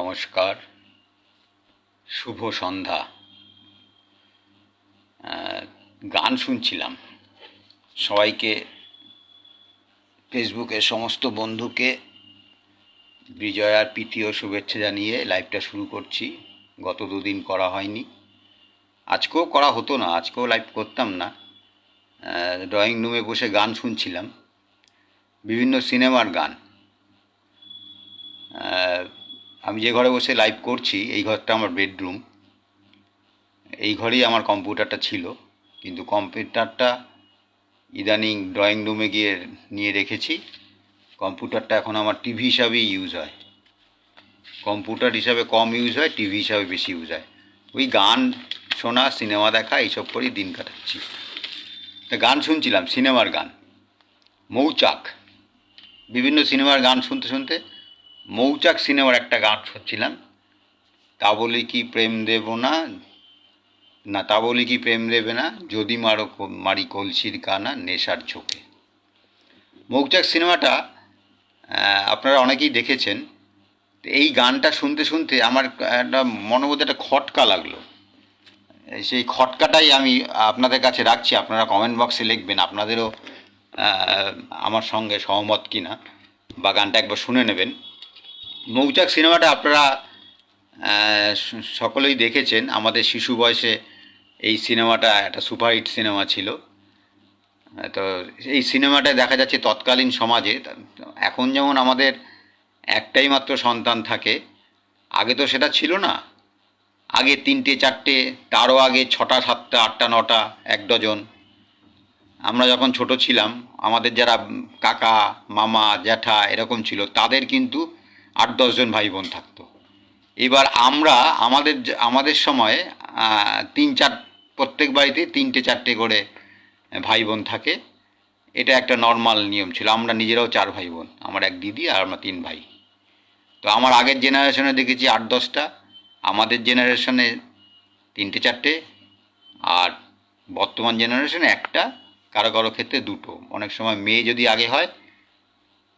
নমস্কার। শুভ সন্ধ্যা। গান শুনছিলাম। সবাইকে ফেসবুকের সমস্ত বন্ধুকে বিজয়ার প্রীতি ও শুভেচ্ছা জানিয়ে লাইভটা শুরু করছি। গত দুদিন করা হয়নি। আজকেও করা হতো না, আজকেও লাইভ করতাম না। ড্রয়িং রুমে বসে গান শুনছিলাম। বিভিন্ন সিনেমার গান। আমি যে ঘরে বসে লাইভ করছি, এই ঘরটা আমার বেডরুম এই ঘরেই আমার কম্পিউটারটা ছিল, কিন্তু কম্পিউটারটা ইদানিং ড্রয়িং রুমে গিয়ে নিয়ে রেখেছি। কম্পিউটারটা এখন আমার টিভি হিসাবেই ইউজ হয়। কম্পিউটার হিসাবে কম ইউজ হয় টিভি হিসাবে বেশি ইউজ হয়। ওই গান শোনা সিনেমা দেখা, এইসব করেই দিন কাটাচ্ছি। তা গান শুনছিলাম, সিনেমার গান। মৌচাক। বিভিন্ন সিনেমার গান শুনতে শুনতে মৌচাক সিনেমার একটা গান শুনছিলাম। তা বলি কি প্রেম দেব না? না, তা বলি কি প্রেম দেবে না? যদি মারো মারি কলসির কানা নেশার ঝোঁকে মৌচাক সিনেমাটা আপনারা অনেকেই দেখেছেন। এই গানটা শুনতে শুনতে আমার একটা মনের মধ্যে একটা খটকা লাগল। সেই খটকাটাই আমি আপনাদের কাছে রাখছি। আপনারা কমেন্ট বক্সে লিখবেন আপনাদেরও আমার সঙ্গে সহমত কিনা। বা গানটা একবার শুনে নেবেন। মৌচাক সিনেমাটা আপনারা সকলেই দেখেছেন। আমাদের শিশু বয়সে এই সিনেমাটা একটা সুপারহিট সিনেমা ছিল। তো এই সিনেমাটা দেখা যাচ্ছে তৎকালীন সমাজে। এখন যেমন আমাদের একটাই মাত্র সন্তান থাকে, আগে তো সেটা ছিল না। আগে তিনটে, চারটে, তারও আগে ছটা, সাতটা, আটটা, নটা, এক ডজন। আমরা যখন ছোট ছিলাম, আমাদের যারা কাকা, মামা, জ্যাঠা এরকম ছিল, তাদের কিন্তু আট দশজন ভাই বোন থাকতো। এবার আমরা আমাদের আমাদের সময় তিন, চার, প্রত্যেক বাড়িতে তিনটে, চারটে করে ভাই বোন থাকে। এটা একটা নর্মাল নিয়ম ছিল। আমরা নিজেরাও চার ভাই বোন আমার এক দিদি আর আমরা তিন ভাই। তো আমার আগের জেনারেশনে দেখেছি আট, দশটা। আমাদের জেনারেশনে তিনটে, চারটে। আর বর্তমান জেনারেশনে একটা। কারও কারও ক্ষেত্রে দুটো। অনেক সময় মেয়ে যদি আগে হয়,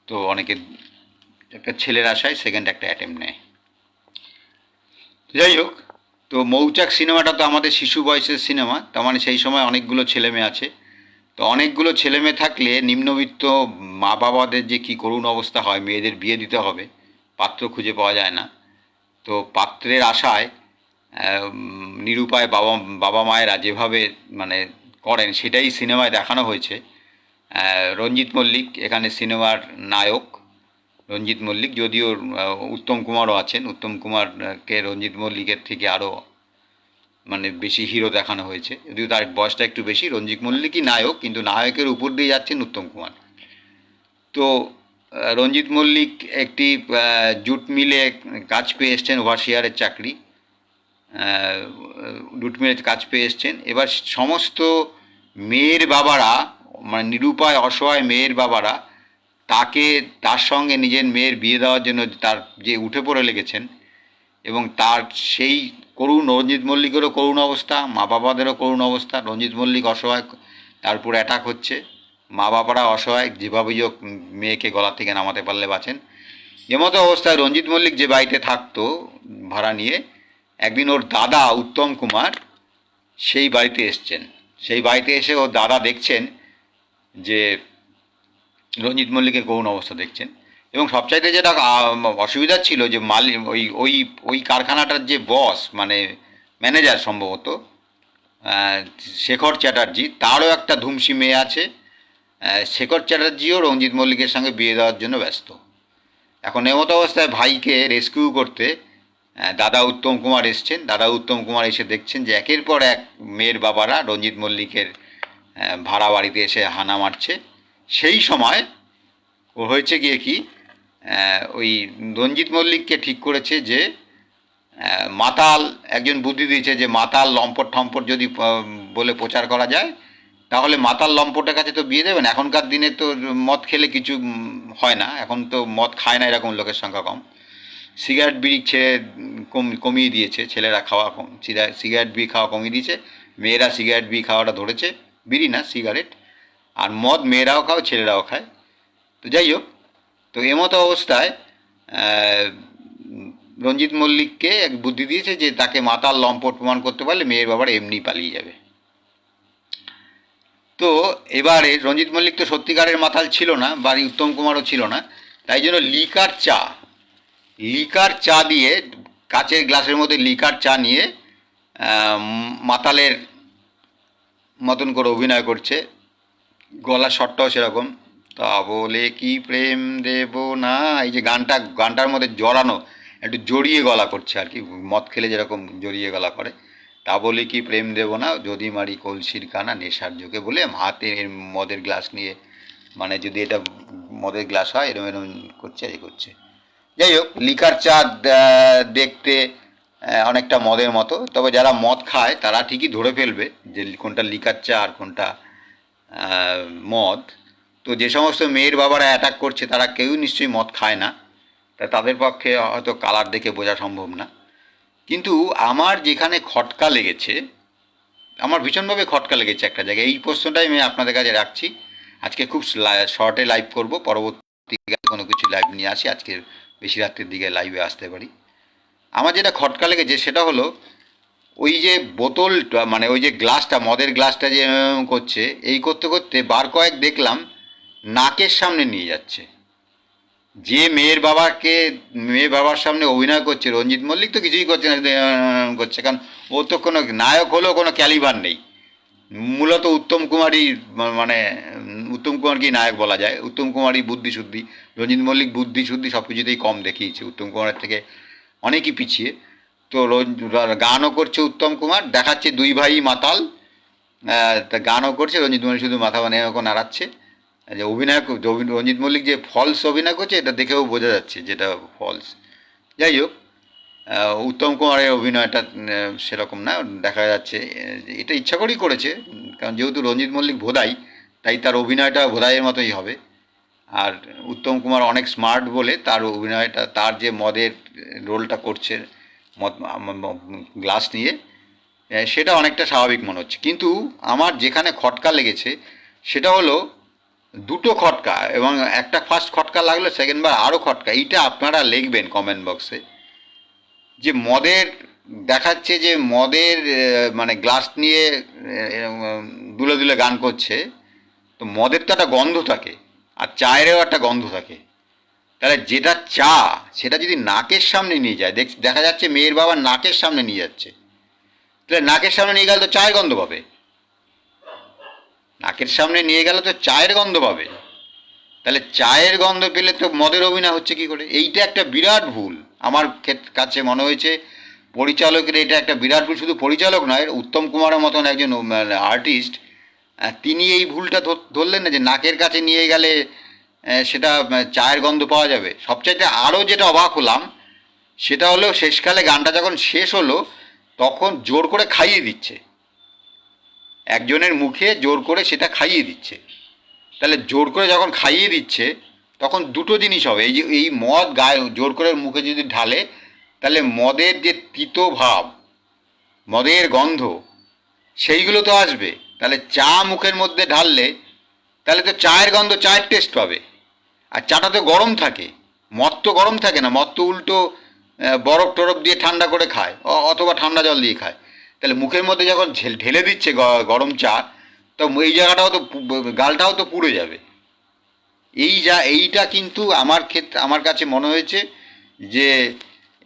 তো অনেকে একটা ছেলের আশায় সেকেন্ড একটা অ্যাটেম্প নেয়। যাই হোক, তো মৌচাক সিনেমাটা তো আমাদের শিশু বয়সের সিনেমা, তার মানে সেই সময় অনেকগুলো ছেলে মেয়ে আছে। তো অনেকগুলো ছেলে মেয়ে থাকলে নিম্নবিত্ত মা বাবাদের যে কী করুণ অবস্থা হয়, মেয়েদের বিয়ে দিতে হবে, পাত্র খুঁজে পাওয়া যায় না। তো পাত্রের আশায় নিরুপায় বাবা বাবা মায়েরা যেভাবে মানে করেন, সেটাই সিনেমায় দেখানো হয়েছে। রঞ্জিত মল্লিক এখানে সিনেমার নায়ক। রঞ্জিত মল্লিক, যদিও উত্তম কুমারও আছেন। উত্তম কুমারকে রঞ্জিত মল্লিকের থেকে আরও মানে বেশি হিরো দেখানো হয়েছে। যদিও তার বয়সটা একটু বেশি, রঞ্জিত মল্লিকই নায়ক, কিন্তু নায়কের উপর দিয়ে যাচ্ছেন উত্তম কুমার। তো রঞ্জিত মল্লিক একটি জুট মিলে কাজ পেয়ে এসছেন ওভারসিয়ারের চাকরি। জুট মিলে কাজ পেয়ে এসছেন। এবার সমস্ত মেয়ের বাবারা মানে নিরুপায়, অসহায় মেয়ের বাবারা তাকে, তার সঙ্গে নিজের মেয়ের বিয়ে দেওয়ার জন্য তার যে উঠে পড়ে লেগেছেন এবং তার সেই করুণ রঞ্জিত মল্লিকেরও করুণ অবস্থা, মা বাবাদেরও করুণ অবস্থা, রঞ্জিত মল্লিক অসহায়, তার উপর অ্যাটাক হচ্ছে। মা বাবারা অসহায়, যেভাবেই হোক মেয়েকে গলা থেকে নামাতে পারলে বাঁচেন। এমতো অবস্থায় রঞ্জিত মল্লিক যে বাড়িতে থাকতো ভাড়া নিয়ে, একদিন ওর দাদা উত্তম কুমার সেই বাড়িতে এসছেন। সেই বাড়িতে এসে ওর দাদা দেখছেন যে রঞ্জিত মল্লিকের করুণ অবস্থা দেখছেন। এবং সবচাইতে যেটা অসুবিধা ছিল যে মালি, ওই ওই ওই কারখানাটার যে বস মানে ম্যানেজার সম্ভবত শেখর চ্যাটার্জি, তারও একটা ধুমসি মেয়ে আছে। শেখর চ্যাটার্জিও রঞ্জিত মল্লিকের সঙ্গে বিয়ে দেওয়ার জন্য ব্যস্ত। এখন এমতো অবস্থায় ভাইকে রেস্কিউ করতে দাদা উত্তম কুমার এসছেন। দাদা উত্তম কুমার এসে দেখছেন যে একের পর এক মেয়ের বাবারা রঞ্জিত মল্লিকের ভাড়া বাড়িতে এসে হানা মারছে। সেই সময় ও হয়েছে গিয়ে কি ওই রঞ্জিত মল্লিককে ঠিক করেছে যে মাতাল, একজন বুদ্ধি দিয়েছে যে মাতাল লম্পট ঠম্পট যদি বলে প্রচার করা যায়, তাহলে মাতাল লম্পটের কাছে তো বিয়ে দেবেন। এখনকার দিনে তো মদ খেলে কিছু হয় না। এখন তো মদ খায় না এরকম লোকের সংখ্যা কম। সিগারেট বিড়ি ছেড়ে কম, কমিয়ে দিয়েছে। ছেলেরা খাওয়া কম সিগারেট বিড়ি খাওয়া কমিয়ে দিয়েছে। মেয়েরা সিগারেট বিড়ি খাওয়াটা ধরেছে। বিড়ি না, সিগারেট। আর মদ মেয়েরাও খাও ছেলেরাও খায়। তো যাই হোক, তো এমতো অবস্থায় রঞ্জিত মল্লিককে এক বুদ্ধি দিয়েছে যে তাকে মাতাল লম্পট প্রমাণ করতে পারলে মেয়ের বাবার এমনি পালিয়ে যাবে। তো এবারে রঞ্জিত মল্লিক তো সত্যিকারের মাতাল ছিল না, বাড়ি উত্তম কুমারও ছিল না, তাই জন্য লিকার চা লিকার চা দিয়ে কাচের গ্লাসের মধ্যে লিকার চা নিয়ে মাতালের মতন করে অভিনয় করছে। গলার শটটাও সেরকম। তা বলে কি প্রেম দেব না? এই যে গানটা, গানটার মধ্যে জড়ানো, একটু জড়িয়ে গলা করছে আর কি, মদ খেলে যেরকম জড়িয়ে গলা করে। তা বলে কি প্রেম দেব না? যদি মারি কলসির কানা, নেশার যোগে বলে হাতে মদের গ্লাস নিয়ে মানে যদি এটা মদের গ্লাস হয়, এরম এরম করছে, এই করছে। যাই হোক লিকার চা দেখতে অনেকটা মদের মতো। তবে যারা মদ খায়, তারা ঠিকই ধরে ফেলবে যে কোনটা লিকার চা আর কোনটা মদ, তো যে সমস্ত মেয়ের বাবারা অ্যাটাক করছে, তারা কেউ নিশ্চয়ই মদ খায় না। তা তাদের পক্ষে হয়তো কালার দেখে বোঝা সম্ভব না। কিন্তু আমার যেখানে খটকা লেগেছে, আমার ভীষণভাবে খটকা লেগেছে একটা জায়গায়। এই প্রশ্নটাই আমি আপনাদের কাছে রাখছি। আজকে খুব শর্টে লাইভ করব, পরবর্তী কোনো কিছু লাইভ নিয়ে আসি। আজকে বেশি রাত্রের দিকে লাইভে আসতে পারি। আমার যেটা খটকা লেগেছে, সেটা হলো ওই যে বোতলটা মানে ওই যে গ্লাসটা, মদের গ্লাসটা যে করছে, এই করতে করতে বার কয়েক দেখলাম, নাকের সামনে নিয়ে যাচ্ছে। যে মেয়ের বাবাকে, মেয়ের বাবার সামনে অভিনয় করছে, রঞ্জিত মল্লিক তো কিছুই করছে না করছে, কারণ ও তো কোনো নায়ক হলেও কোনো ক্যালিবার নেই। মূলত উত্তম কুমারই মানে উত্তম কুমারকেই নায়ক বলা যায়। উত্তম কুমারই বুদ্ধি শুদ্ধি রঞ্জিত মল্লিক বুদ্ধি শুদ্ধি সব কিছুতেই কম দেখিয়েছে, উত্তম কুমারের থেকে অনেকই পিছিয়ে। তো গানও করছে উত্তম কুমার, দেখাচ্ছে দুই ভাই মাতাল। তা গানও করছে, রঞ্জিত মল্লিক শুধু মাথা মানে এরকম নাড়াচ্ছে। যে অভিনয় রঞ্জিত মল্লিক যে ফলস অভিনয় করছে, এটা দেখেও বোঝা যাচ্ছে যেটা ফলস যাই হোক উত্তম কুমারের অভিনয়টা সেরকম না, দেখা যাচ্ছে। এটা ইচ্ছা করেই করেছে, কারণ যেহেতু রঞ্জিত মল্লিক ভোদাই, তাই তার অভিনয়টা ভোদাইয়ের মতোই হবে। আর উত্তম কুমার অনেক স্মার্ট বলে তার অভিনয়টা, তার যে মদের রোলটা করছে গ্লাস নিয়ে সেটা অনেকটা স্বাভাবিক মনে হচ্ছে। কিন্তু আমার যেখানে খটকা লেগেছে, সেটা হলো দুটো খটকা এবং একটা ফার্স্ট খটকা লাগল সেকেন্ড বার আরও খটকা। এইটা আপনারা লিখবেন কমেন্ট বক্সে যে মদের, দেখাচ্ছে যে মদের মানে গ্লাস নিয়ে দুলে দুলে গান করছে, তো মদের তো একটা গন্ধ থাকে, আর চায়েরও একটা গন্ধ থাকে। তাহলে যেটা চা, সেটা যদি নাকের সামনে নিয়ে যায়, দেখ যাচ্ছে মেয়ের বাবা নাকের সামনে নিয়ে যাচ্ছে। তাহলে নাকের সামনে নিয়ে গেলে তো চায়ের গন্ধ পাবে। নাকের সামনে নিয়ে গেলে তো চায়ের গন্ধ পাবে। তাহলে চায়ের গন্ধ পেলে তো মদের অভিনয় হচ্ছে কি করে? এইটা একটা বিরাট ভুল। আমার কাছে মনে হয়েছে, পরিচালকের এটা একটা বিরাট ভুল। শুধু পরিচালক নয়, উত্তম কুমারের মতন একজন আর্টিস্ট তিনি এই ভুলটা ধরলেন না যে নাকের কাছে নিয়ে গেলে সেটা চায়ের গন্ধ পাওয়া যাবে। সবচাইতে আরও যেটা অবাক হলাম, সেটা হলো শেষকালে গানটা যখন শেষ হলো, তখন জোর করে খাইয়ে দিচ্ছে। একজনের মুখে জোর করে সেটা খাইয়ে দিচ্ছে। তাহলে জোর করে যখন খাইয়ে দিচ্ছে, তখন দুটো জিনিস হবে। এই যে, এই মদ গায়ে, জোর করে মুখে যদি ঢালে, তাহলে মদের যে তিতো ভাব, মদের গন্ধ, সেইগুলো তো আসবে। তাহলে চা মুখের মধ্যে ঢাললে, তাহলে তো চায়ের গন্ধ, চায়ের টেস্ট পাবে। আর চাটা তো গরম থাকে। মদ তো গরম থাকে না, মদ তো উল্টো বরফ টরফ দিয়ে ঠান্ডা করে খায় অথবা ঠান্ডা জল দিয়ে খায়। তাহলে মুখের মধ্যে যখন ঢেলে দিচ্ছে গরম চা, তো এই জায়গাটাও তো গালটাও তো পুড়ে যাবে। এই যা, এইটা কিন্তু আমার ক্ষেত্রে, আমার কাছে মনে হয়েছে যে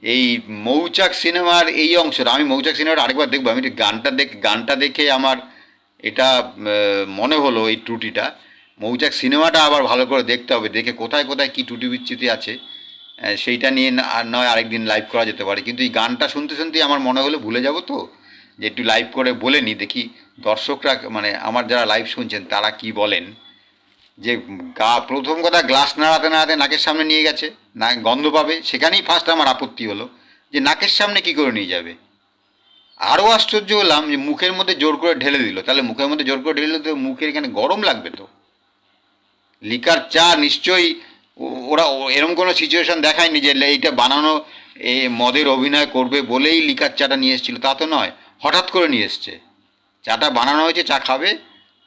এই মৌচাক সিনেমার এই অংশটা, আমি মৌচাক সিনেমাটা আরেকবার দেখব, আমি গানটা দেখ, গানটা দেখে আমার এটা মনে হলো এই ত্রুটিটা। মৌচাক সিনেমাটা আবার ভালো করে দেখতে হবে, দেখে কোথায় কোথায় কী টুটি বিচ্যুতি আছে সেইটা নিয়ে আর নয় আরেকদিন লাইভ করা যেতে পারে। কিন্তু এই গানটা শুনতে শুনতেই আমার মনে হলো ভুলে যাব তো, যে একটু লাইভ করে বলে নি, দেখি দর্শকরা মানে আমার যারা লাইভ শুনছেন তারা কি বলেন? যে গা, প্রথম কথা গ্লাস নাড়াতে নাড়াতে নাকের সামনে নিয়ে গেছে, না গন্ধ পাবে, সেখানেই ফার্স্ট আমার আপত্তি হলো, যে নাকের সামনে কি করে নিয়ে যাবে? আরও আশ্চর্য হলাম যে মুখের মধ্যে জোর করে ঢেলে দিল। তাহলে মুখের মধ্যে জোর করে ঢেলে দিলে তো মুখের এখানে গরম লাগবে তো। লিকার চা নিশ্চয়ই ওরা এরম কোনো সিচুয়েশন দেখায়নি যে এইটা বানানো, এ মদের অভিনয় করবে বলেই লিকার চাটা নিয়ে এসেছিল। তা তো নয়। হঠাৎ করে নিয়ে এসছে। চাটা বানানো হয়েছে, চা খাবে,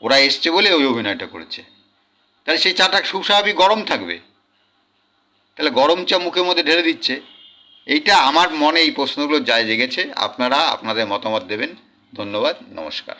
ওরা এসছে বলে ওই অভিনয়টা করেছে। তাহলে সেই চাটা সুস্বাভাবিক গরম থাকবে। তাহলে গরম চা মুখের মধ্যে ঢেলে দিচ্ছে। এইটা আমার মনে এই প্রশ্নগুলো যায় জেগেছে, আপনারা আপনাদের মতামত দেবেন। ধন্যবাদ, নমস্কার।